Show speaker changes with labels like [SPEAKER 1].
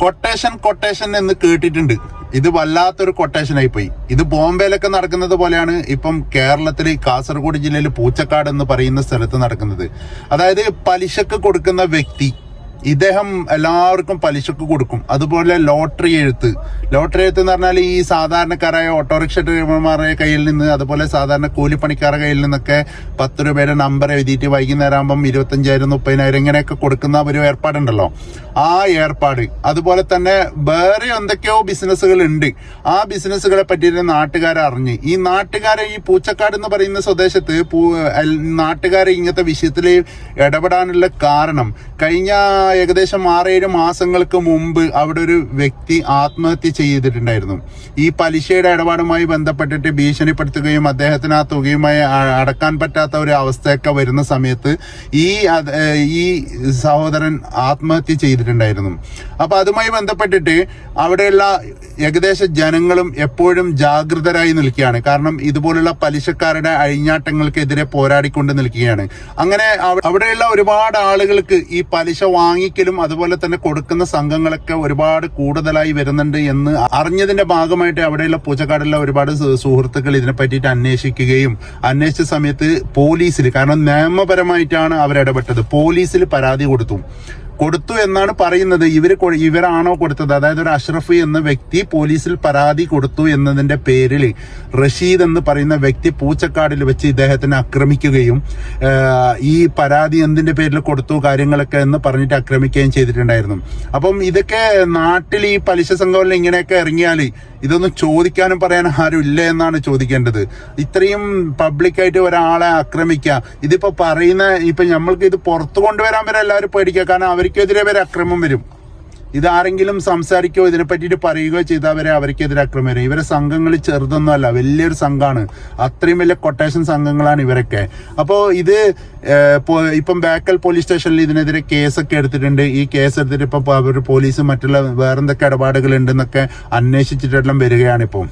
[SPEAKER 1] Quotation quotation എന്ന് കേട്ടിട്ടുണ്ട്. ഇത് വല്ലാത്തൊരു കൊട്ടേഷൻ ആയി പോയി. ഇത് ബോംബെയിലൊക്കെ നടക്കുന്നത് പോലെയാണ് ഇപ്പം കേരളത്തിൽ കാസർഗോഡ് ജില്ലയിൽ പൂച്ചക്കാട് എന്ന് പറയുന്ന സ്ഥലത്ത് നടക്കുന്നത്. അതായത് പലിശക്ക് കൊടുക്കുന്ന വ്യക്തി ഇദ്ദേഹം എല്ലാവർക്കും പലിശക്ക് കൊടുക്കും. അതുപോലെ ലോട്ടറി എഴുത്ത്. ലോട്ടറി എഴുത്ത് എന്ന് പറഞ്ഞാൽ ഈ സാധാരണക്കാരായ ഓട്ടോറിക്ഷ ഡ്രൈവർമാരുടെ കയ്യിൽ നിന്ന് അതുപോലെ സാധാരണ കൂലിപ്പണിക്കാരുടെ കയ്യിൽ നിന്നൊക്കെ പത്ത് രൂപയുടെ നമ്പർ എഴുതിയിട്ട് വൈകുന്നേരം ആകുമ്പം ഇരുപത്തഞ്ചായിരം മുപ്പതിനായിരം ഇങ്ങനെയൊക്കെ കൊടുക്കുന്ന ഒരു ഏർപ്പാടുണ്ടല്ലോ. ആ ഏർപ്പാട്. അതുപോലെ തന്നെ വേറെ എന്തൊക്കെയോ ബിസിനസ്സുകൾ ഉണ്ട് ആ ബിസിനസ്സുകളെ പറ്റിയിട്ട് നാട്ടുകാരെ അറിഞ്ഞ്. ഈ നാട്ടുകാരെ ഈ പൂച്ചക്കാട് എന്ന് പറയുന്ന സ്വദേശത്ത് നാട്ടുകാരെ ഇങ്ങനത്തെ വിഷയത്തിൽ ഇടപെടാനുള്ള കാരണം കഴിഞ്ഞ ഏകദേശം ആറേഴ് മാസങ്ങൾക്ക് മുമ്പ് അവിടെ ഒരു വ്യക്തി ആത്മഹത്യ ചെയ്തിട്ടുണ്ടായിരുന്നു. ഈ പലിശയുടെ ഇടപാടുമായി ബന്ധപ്പെട്ടിട്ട് ഭീഷണിപ്പെടുത്തുകയും അദ്ദേഹത്തിന് ആ തുകയുമായി അടക്കാൻ പറ്റാത്ത ഒരു അവസ്ഥയൊക്കെ വരുന്ന സമയത്ത് ഈ ഈ സഹോദരൻ ആത്മഹത്യ ചെയ്തിട്ടുണ്ടായിരുന്നു. അപ്പോൾ അതുമായി ബന്ധപ്പെട്ടിട്ട് അവിടെയുള്ള ഏകദേശ ജനങ്ങളും എപ്പോഴും ജാഗ്രതരായി നിൽക്കുകയാണ്. കാരണം ഇതുപോലുള്ള പലിശക്കാരുടെ അഴിഞ്ഞാട്ടങ്ങൾക്കെതിരെ പോരാടിക്കൊണ്ട് നിൽക്കുകയാണ്. അങ്ങനെ അവിടെയുള്ള ഒരുപാട് ആളുകൾക്ക് ഈ പലിശ വാങ്ങിക്കലും അതുപോലെ തന്നെ കൊടുക്കുന്ന സംഘങ്ങളൊക്കെ ഒരുപാട് കൂടുതലായി വരുന്നുണ്ട് എന്ന് അറിഞ്ഞതിന്റെ ഭാഗമായിട്ട് അവിടെയുള്ള പൂച്ചക്കാടുള്ള ഒരുപാട് സുഹൃത്തുക്കൾ ഇതിനെ പറ്റിയിട്ട് അന്വേഷിക്കുകയും അന്വേഷിച്ച സമയത്ത് പോലീസിൽ കാരണം നിയമപരമായിട്ടാണ് അവർ ഇടപെട്ടത് പോലീസിൽ പരാതി കൊടുത്തു. കൊടുത്തു എന്നാണ് പറയുന്നത്. ഇവർ ഇവരാണോ കൊടുത്തത്? അതായത് ഒരു അഷ്റഫ് എന്ന വ്യക്തി പോലീസിൽ പരാതി കൊടുത്തു എന്നതിന്റെ പേരിൽ റഷീദ് എന്ന് പറയുന്ന വ്യക്തി പൂച്ചക്കാടിൽ വെച്ച് ഇദ്ദേഹത്തിനെ ആക്രമിക്കുകയും ഈ പരാതി എന്തിന്റെ പേരിൽ കൊടുത്തു കാര്യങ്ങളൊക്കെ എന്ന് പറഞ്ഞിട്ട് ആക്രമിക്കുകയും ചെയ്തിട്ടുണ്ടായിരുന്നു. അപ്പം ഇതൊക്കെ നാട്ടിൽ ഈ പലിശ സംഘങ്ങളിൽ ഇങ്ങനെയൊക്കെ ഇറങ്ങിയാൽ ഇതൊന്നും ചോദിക്കാനും പറയാനും ആരും ഇല്ല എന്നാണ് ചോദിക്കേണ്ടത്. ഇത്രയും പബ്ലിക്കായിട്ട് ഒരാളെ ആക്രമിക്കുക ഇതിപ്പോ പറയുന്ന ഇപ്പൊ നമ്മൾക്ക് ഇത് പുറത്തു കൊണ്ടുവരാൻ വരെ എല്ലാവരും പേടിക്കുക കാരണം അവർക്കെതിരെ വരെ അക്രമം വരും. ഇതാരെങ്കിലും സംസാരിക്കുകയോ ഇതിനെ പറ്റിയിട്ട് പറയുകയോ ചെയ്താൽ വരെ അവർക്കെതിരെ അക്രമം വരും. ഇവരെ സംഘങ്ങൾ ചെറുതൊന്നും അല്ല വലിയൊരു സംഘമാണ് അത്രയും വലിയ കൊട്ടേഷൻ സംഘങ്ങളാണ് ഇവരൊക്കെ. അപ്പോൾ ഇത് ഇപ്പം ബേക്കൽ പോലീസ് സ്റ്റേഷനിൽ ഇതിനെതിരെ കേസൊക്കെ എടുത്തിട്ടുണ്ട്. ഈ കേസ് എടുത്തിട്ട് ഇപ്പം അവർ പോലീസും മറ്റുള്ള വേറെന്തൊക്കെ ഇടപാടുകൾ ഉണ്ടെന്നൊക്കെ അന്വേഷിച്ചിട്ടെല്ലാം വരികയാണ് ഇപ്പം